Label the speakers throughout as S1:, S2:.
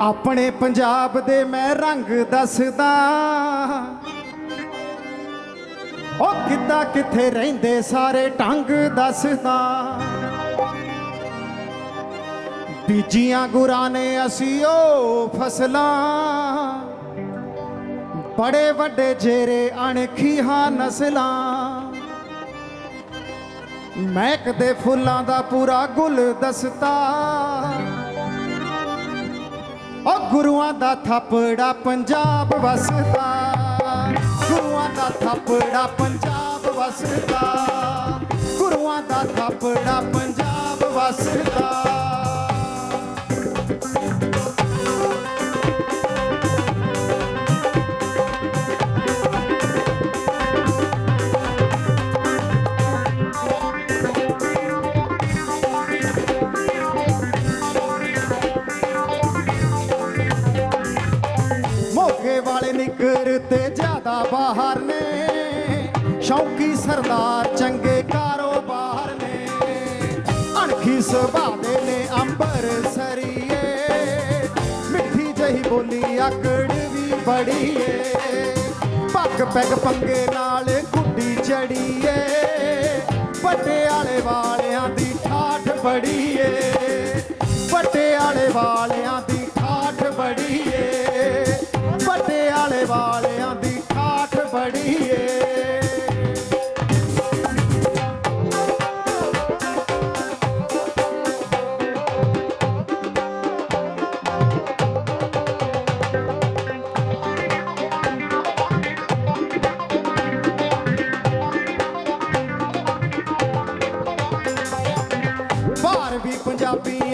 S1: ਆਪਣੇ ਪੰਜਾਬ ਦੇ ਮੈਂ ਰੰਗ ਦੱਸਦਾ। ਉਹ ਕਿੱਦਾਂ ਕਿੱਥੇ ਰਹਿੰਦੇ ਸਾਰੇ ਢੰਗ ਦੱਸਦਾ। ਬੀਜੀਆਂ ਗੁਰਾਂ ਨੇ ਅਸੀਂ ਉਹ ਫਸਲਾਂ। ਬੜੇ ਵੱਡੇ ਜੇਰੇ ਅਣਖੀਆਂ ਨਸਲਾਂ। ਮਹਿਕਦੇ ਫੁੱਲਾਂ ਦਾ ਪੂਰਾ ਗੁਲ ਦਸਤਾ ਉਹ ਗੁਰੂਆਂ ਦਾ ਥਾਪੜਾ ਪੰਜਾਬ ਵਸਦਾ। ਗੁਰੂਆਂ ਦਾ ਥਾਪੜਾ ਪੰਜਾਬ ਵਸਦਾ। ਗੁਰੂਆਂ ਦਾ ਥਾਪੜਾ ਪੰਜਾਬ ਵਸਦਾ। ਸ਼ੌਕੀ ਸਰਦਾਰ ਚੰਗੇ ਕਾਰੋਬਾਰ ਨੇ। ਅਣਖੀ ਸੁਭਾਅ ਦੇ ਨੇ ਅੰਬਰ ਸਰੀਏ ਮਿੱਠੀ ਜਹੀ ਬੋਲੀ ਆਕੜ ਵੀ ਬੜੀ ਏ ਪੱਗ ਪੈਗ ਪੰਗੇ ਨਾਲ ਗੁੱਡੀ ਚੜੀਏ। ਪਟਿਆਲੇ ਵਾਲਿਆਂ ਦੀ ਠਾਠ ਬੜੀ ਏ ਪਟਿਆਲੇ ਵਾਲੇ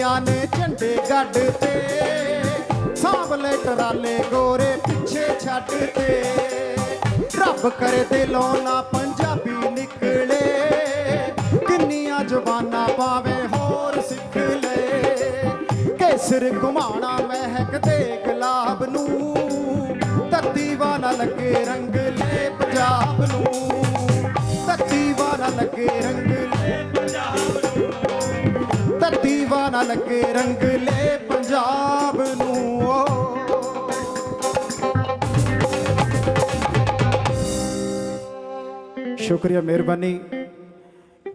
S1: ਪੰਜਾਬੀਆਂ ਨੇ ਝੰਡੇ ਗੱਡ ਤੇ ਸਾਂਭਲੇ ਟਰਾਲੇ ਗੋਰੇ ਪਿੱਛੇ ਛੱਡ ਤੇ। ਰੱਬ ਕਰੇ ਦਿਲੋਂ ਨਾ ਪੰਜਾਬੀ ਨਿਕਲੇ, ਕਿੰਨੀਆਂ ਜ਼ੁਬਾਨਾਂ ਪਾਵੇ ਹੋਰ ਸਿੱਖ ਲੈ। ਕੇਸਰ ਘੁਮਾਣਾ ਮਹਿਕ ਦੇ ਗੁਲਾਬ ਨੂੰ, ਤੱਤੀ ਵਾਲਾ ਲੱਗੇ ਰੰਗ ਲੈ ਪੰਜਾਬ ਨੂੰ। ਤੱਤੀ ਵਾਲਾ ਲੱਗੇ ਰੰਗ ਲੈ ਧਰਤੀ ਲੱਗੇ ਰੰਗ ਪੰਜਾਬ ਨੂੰ, ਓ। ਸ਼ੁਕਰੀਆ ਮਿਹਰਬਾਨੀ।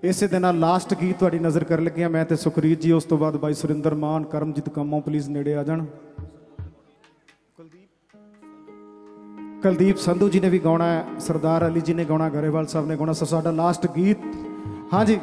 S1: ਇਸੇ ਦੇ ਨਾਲ ਲਾਸਟ ਗੀਤ ਤੁਹਾਡੀ ਨਜ਼ਰ ਕਰਨ ਲੱਗਿਆ ਮੈਂ ਤੇ ਸੁਖਰੀਤ ਜੀ, ਉਸ ਤੋਂ ਬਾਅਦ ਬਾਈ ਸੁਰਿੰਦਰ ਮਾਨ, ਕਰਮਜੀਤ ਕੰਮੋਂ ਪਲੀਜ਼ ਨੇੜੇ ਆ ਜਾਣ। ਕੁਲਦੀਪ ਸੰਧੂ ਜੀ ਨੇ ਵੀ ਗਾਉਣਾ ਹੈ, ਸਰਦਾਰ ਅਲੀ ਜੀ ਨੇ ਗਾਉਣਾ, ਗਰੇਵਾਲ ਸਾਹਿਬ ਨੇ ਗਾਉਣਾ। ਸੋ ਸਾਡਾ ਲਾਸਟ ਗੀਤ। ਹਾਂਜੀ।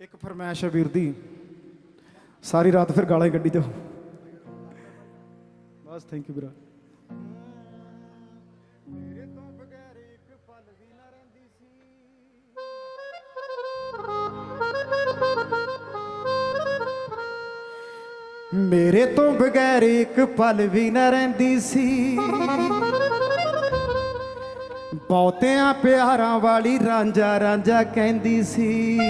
S1: ਇੱਕ ਫਰਮਾਇਸ਼ ਹੈ ਵੀਰ ਦੀ। ਸਾਰੀ ਰਾਤ ਫਿਰ ਗਾਲਾਂ ਹੀ ਕੱਢੀ ਜਾਓ। ਬਸ ਥੈਂਕ ਯੂ ਵੀਰਾ। ਮੇਰੇ ਤੋਂ ਬਗੈਰ ਇੱਕ ਪਲ ਵੀ ਨਾ ਰਹਿੰਦੀ ਸੀ। ਬਹੁਤਿਆਂ ਪਿਆਰਾਂ ਵਾਲੀ ਰਾਂਝਾ ਰਾਂਝਾ ਕਹਿੰਦੀ ਸੀ।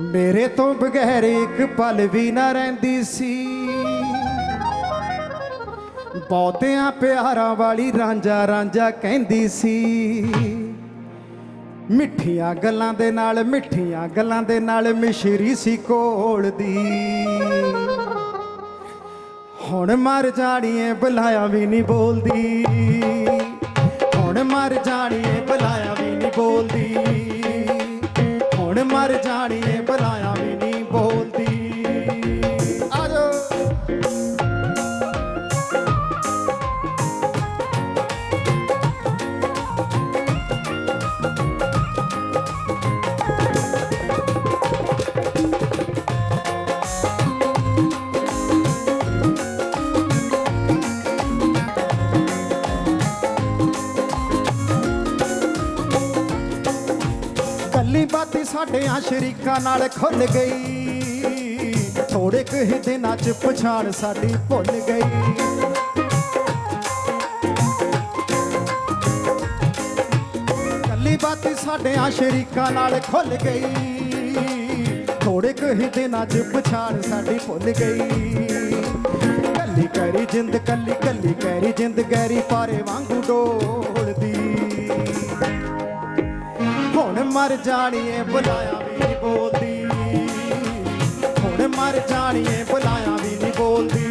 S1: ਮੇਰੇ ਤੋਂ ਬਗੈਰ ਇੱਕ ਪਲ ਵੀ ਨਾ ਰਹਿੰਦੀ ਸੀ। ਬਹੁਤਿਆਂ ਪਿਆਰਾਂ ਵਾਲੀ ਰਾਂਝਾ ਰਾਂਝਾ ਕਹਿੰਦੀ ਸੀ। ਮਿੱਠੀਆਂ ਗੱਲਾਂ ਦੇ ਨਾਲ, ਮਿੱਠੀਆਂ ਗੱਲਾਂ ਦੇ ਨਾਲ ਮਿਸ਼ਰੀ ਸੀ ਕੋਲ ਦੀ। ਹੁਣ ਮਰ ਜਾਣੀਏ ਬੁਲਾਇਆ ਵੀ ਨਹੀਂ ਬੋਲਦੀ। ਹੁਣ ਮਰ ਜਾਣੀਏ ਬੁਲਾਇਆ ਵੀ ਨਹੀਂ ਬੋਲਦੀ। ਹੁਣ ਮਰ ਜਾਣੀਏ ਬੁਲਾਇਆ ਬਾਤੀ ਸ਼ਰੀਕਾਂ ਨਾਲ ਖੁੱਲ ਗਈ। ਥੋੜੇ ਕੁ ਹੀ ਦਿਨਾਂ ਚ ਪਛਾਣ ਸਾਡੀ ਭੁੱਲ ਗਈ। ਕੱਲੀ ਬਾਤੀ ਸਾਡੇ ਆ ਸ਼ਰੀਕਾਂ ਨਾਲ ਖੁੱਲ ਗਈ। ਥੋੜੇ ਕੁ ਦਿਨਾਂ ਚ ਪਛਾਣ ਸਾਡੀ ਭੁੱਲ ਗਈ। ਕੱਲੀ ਕਰੀ ਜਿੰਦ, ਕੱਲੀ ਕੱਲੀ ਕਰੀ ਜਿੰਦ, ਗੈਰੀ ਪਾਰੇ ਵਾਂਗੂ ਡੋਲਦੀ। ਹੁਣ ਮਰ ਜਾਣੀਏ, ਬੁਲਾਇਆ ਬੋਲਦੀ। ਹੁਣ ਮਰ ਜਾਣੀਏ, ਬੁਲਾਇਆ ਵੀ ਨਹੀਂ ਬੋਲਦੀ।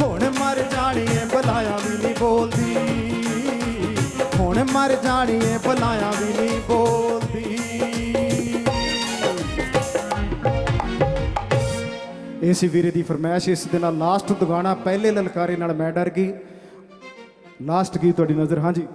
S1: ਹੁਣ ਮਰ ਜਾਣੀਏ, ਬੁਲਾਇਆ ਵੀ ਨਹੀਂ ਬੋਲਦੀ। ਹੁਣ ਮਰ ਜਾਣੀਏ, ਬੁਲਾਇਆ ਵੀ ਨਹੀਂ ਬੋਲਦੀ। ਇਸ ਵੀਰੇ ਦੀ ਫਰਮਾਇਸ਼। ਇਸ ਦੇ ਨਾਲ ਲਾਸਟ ਦੁਗਾਣਾ ਪਹਿਲੇ ਲਲਕਾਰੇ ਨਾਲ ਮੈਂ ਡਰ ਗਈ। ਲਾਸਟ ਕੀ ਤੁਹਾਡੀ ਨਜ਼ਰ, ਹਾਂਜੀ।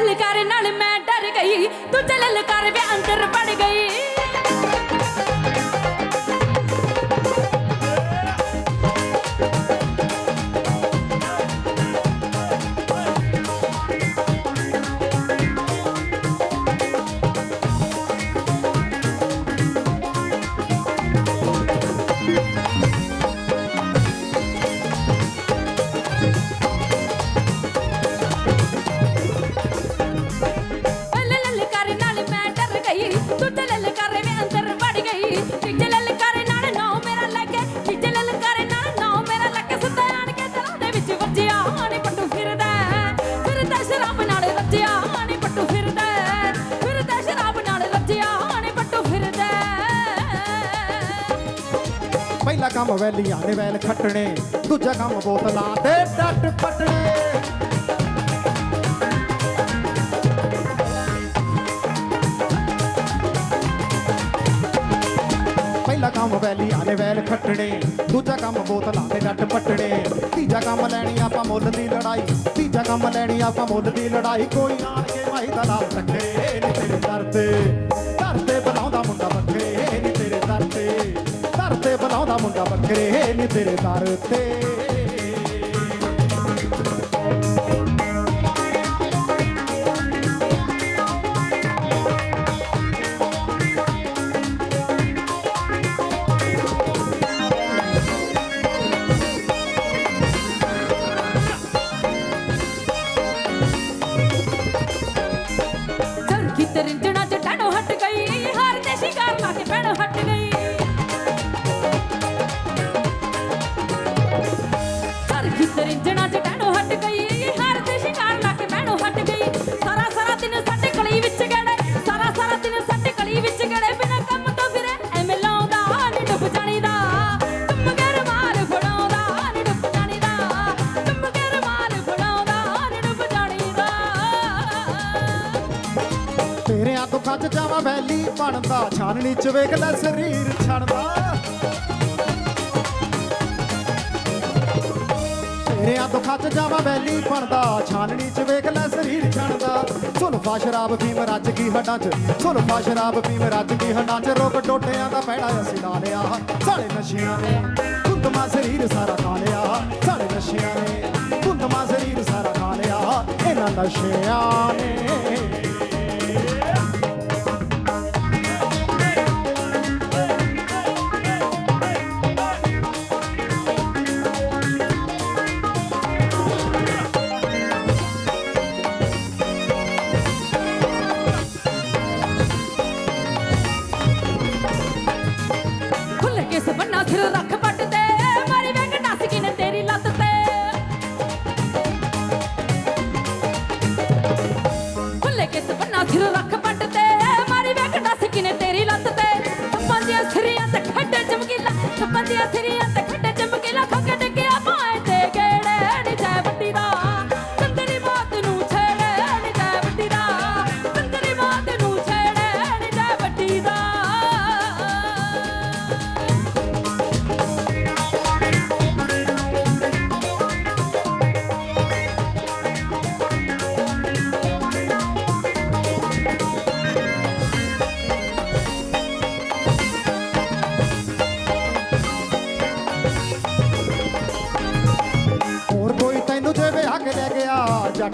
S2: ਲਲਕਾਰ ਨਾਲ ਮੈਂ ਡਰ ਗਈ। ਦੂਜੇ ਲਲਕਾਰ ਵੇ ਅੰਦਰ ਵੜ ਗਈ। ਪਹਿਲਾ
S1: ਕੰਮ ਵੈਲੀਆਂ ਵੈਲ ਖੱਟਣੇ, ਦੂਜਾ ਕੰਮ ਬੋਤਲਾਂ ਦੇ ਡੱਟ ਪਟਣੇ ਪਹਿਲਾ ਕੰਮ ਵੈਲੀਆਂ ਨੇ ਵੈਲ ਖੱਟਣੇ, ਦੂਜਾ ਕੰਮ ਬੋਤਲਾਂ ਦੇ ਡੱਟ ਪਟਣੇ ਤੀਜਾ ਕੰਮ ਲੈਣੀ ਆਪਾਂ ਮੁੱਲ ਦੀ ਲੜਾਈ, ਤੀਜਾ ਕੰਮ ਲੈਣੀ ਆਪਾਂ ਮੁੱਲ ਦੀ ਲੜਾਈ, ਕੋਈ ਆਣ ਮੁੰਡਾ ਬੱਕਰੇ ਨੀ ਤੇਰੇ ਦਰ ਤੇ। ਬਣਦਾ ਚ ਵੇਖ ਲੈ ਸਰੀਰ ਛਣਦਾ ਤੇਰਿਆਂ ਤੋਂ ਖੱਜ ਜਾਵਾਂ ਵੈਲੀ ਬਣਦਾ, ਛਾਨਣੀ ਚ ਵੇਖ ਲੈ ਸਰੀਰ ਛਣਦਾ ਸੁਲਫਾ ਸ਼ਰਾਬ ਪੀਮ ਰੱਜ ਗਈ ਹੱਡਾਂ ਚ ਸੁਲਫਾ ਸ਼ਰਾਬ ਪੀਮ ਰੱਜ ਗਈ ਹੱਡਾਂ ਚ। ਰੋਕ ਟੋਟਿਆਂ ਦਾ ਪੈੜਾ ਅਸੀਂ ਲਾ ਲਿਆ। ਸਾਲੇ ਨਸ਼ਿਆਂ ਨੇ ਕੁੰਦਮਾ ਸਰੀਰ ਸਾਰਾ ਖਾ ਲਿਆ। ਸਾਲੇ ਨਸ਼ਿਆਂ ਨੇ ਕੁੰਦਮਾ ਸਰੀਰ ਸਾਰਾ ਖਾ ਲਿਆ। ਇਹਨਾਂ ਨਸ਼ਿਆਂ ਨੇ
S2: ਖੁੱਲ ਕੇ ਸਬੰਨਾ ਸਿਰ ਰੱਖ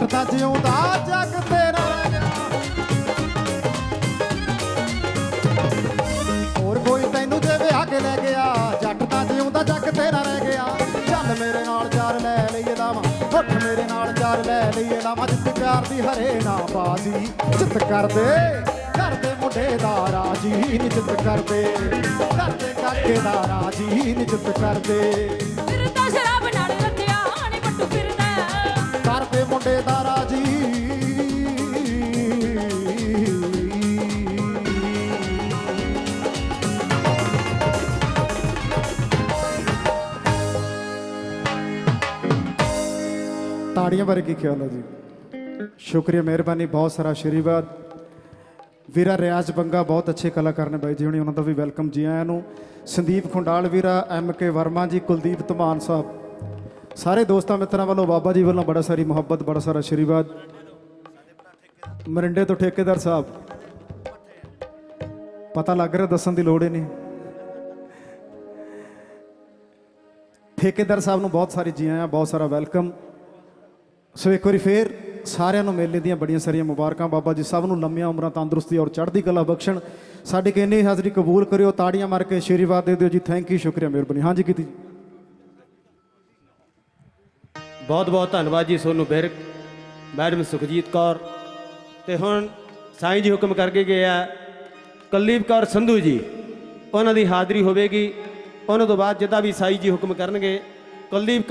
S1: ਜੱਟ ਜਿਉਂਦਾ, ਜੱਗ ਤੇਰਾ ਹੋਰ ਕੋਈ ਤੈਨੂੰ ਜੇ ਵਿਆਹ ਕੇ ਲੈ ਗਿਆ ਜੱਟ ਤਾਂ ਜਿਉਂਦਾ, ਜੱਗ ਤੇਰਾ ਰਹਿ ਗਿਆ। ਚੱਲ ਮੇਰੇ ਨਾਲ ਚਾਰ ਲੈ ਲਈਏ ਲਾਵਾਂ, ਉੱਠ ਮੇਰੇ ਨਾਲ ਚਾਰ ਲੈ ਲਈਏ ਲਾਵਾਂ। ਜਿੱਤ ਪਿਆਰ ਦੀ ਹਰੇ ਨਾ ਬਾਜ਼ੀ ਜਿੱਤ ਕਰਦੇ ਕਰਦੇ ਮੁੰਡੇ ਦਾ ਰਾਜੀ ਨਿਜਤ ਕਰਦੇ। ਕਰਦੇ ਕਾਕੇ ਦਾ ਰਾਜੀ ਨਿਜਤ ਕਰਦੇ। ਕਰਦੇ ਮੁੰਡੇ ਤਾੜੀਆਂ ਬਾਰੇ ਕੀ ਖਿਆਲ ਹੈ ਜੀ? ਸ਼ੁਕਰੀਆ, ਮਿਹਰਬਾਨੀ, ਬਹੁਤ ਸਾਰਾ ਆਸ਼ੀਰਵਾਦ। ਵੀਰਾ ਰਿਆਜ਼ ਬੰਗਾ ਬਹੁਤ ਅੱਛੇ ਕਲਾਕਾਰ ਨੇ ਬਾਈ ਜੀ ਹੁਣੀ, ਉਹਨਾਂ ਦਾ ਵੀ ਵੈਲਕਮ ਜੀ ਆਇਆਂ ਨੂੰ। ਸੰਦੀਪ ਖੁੰਡਾਲ ਵੀਰਾ, ਐਮ ਕੇ ਵਰਮਾ ਜੀ, ਕੁਲਦੀਪ ਧਮਾਨ ਸਾਹਿਬ। ਸਾਰੇ ਦੋਸਤਾਂ ਮਿੱਤਰਾਂ ਵੱਲੋਂ ਬਾਬਾ ਜੀ ਵੱਲੋਂ ਬੜਾ ਸਾਰੀ ਮੁਹੱਬਤ, ਬੜਾ ਸਾਰਾ ਆਸ਼ੀਰਵਾਦ ਮਰਿੰਡੇ ਤੋਂ ਠੇਕੇਦਾਰ ਸਾਹਿਬ, ਪਤਾ ਲੱਗ ਰਿਹਾ ਦੱਸਣ ਦੀ ਲੋੜ ਹੀ ਨਹੀਂ। ਠੇਕੇਦਾਰ ਸਾਹਿਬ ਨੂੰ ਬਹੁਤ ਸਾਰੇ ਜੀ ਆਇਆਂ, ਬਹੁਤ ਸਾਰਾ ਵੈਲਕਮ। ਸੋ ਇੱਕ ਵਾਰੀ ਫੇਰ ਸਾਰਿਆਂ ਨੂੰ ਮੇਲੇ ਦੀਆਂ ਬੜੀਆਂ ਸਾਰੀਆਂ ਮੁਬਾਰਕਾਂ। ਬਾਬਾ ਜੀ ਸਭ ਨੂੰ ਲੰਮੀਆਂ ਉਮਰਾਂ ਤੰਦਰੁਸਤੀ ਔਰ ਚੜ੍ਹਦੀ ਕਲਾ ਬਖਸ਼ਣ। ਸਾਡੀ ਕਿੰਨੀ ਹਾਜ਼ਰੀ ਕਬੂਲ ਕਰਿਓ, ਤਾੜੀਆਂ ਮਾਰ ਕੇ ਆਸ਼ੀਰਵਾਦ ਦੇ ਦਿਓ ਜੀ। ਥੈਂਕ ਯੂ ਸ਼ੁਕਰੀਆ, ਮਿਹਰਬਾਨੀ। ਹਾਂਜੀ, ਕੀਤੀ ਜੀ।
S3: ਬਹੁਤ ਬਹੁਤ ਧੰਨਵਾਦ ਜੀ ਸੋਨੂੰ ਬਿਰਕ, ਮੈਡਮ ਸੁਖਜੀਤ ਕੌਰ। ਤੇ ਹੁਣ ਸਾਈਂ ਜੀ ਹੁਕਮ ਕਰਕੇ ਗਏ ਆ, ਕੁਲਦੀਪ ਕੌਰ ਸੰਧੂ ਜੀ, ਉਹਨਾਂ ਦੀ ਹਾਜ਼ਰੀ ਹੋਵੇਗੀ। ਉਹਨਾਂ ਤੋਂ ਬਾਅਦ ਜਿੱਦਾਂ ਵੀ ਸਾਈਂ ਜੀ ਹੁਕਮ ਕਰਨਗੇ, ਕੁਲਦੀਪ ਕੌਰ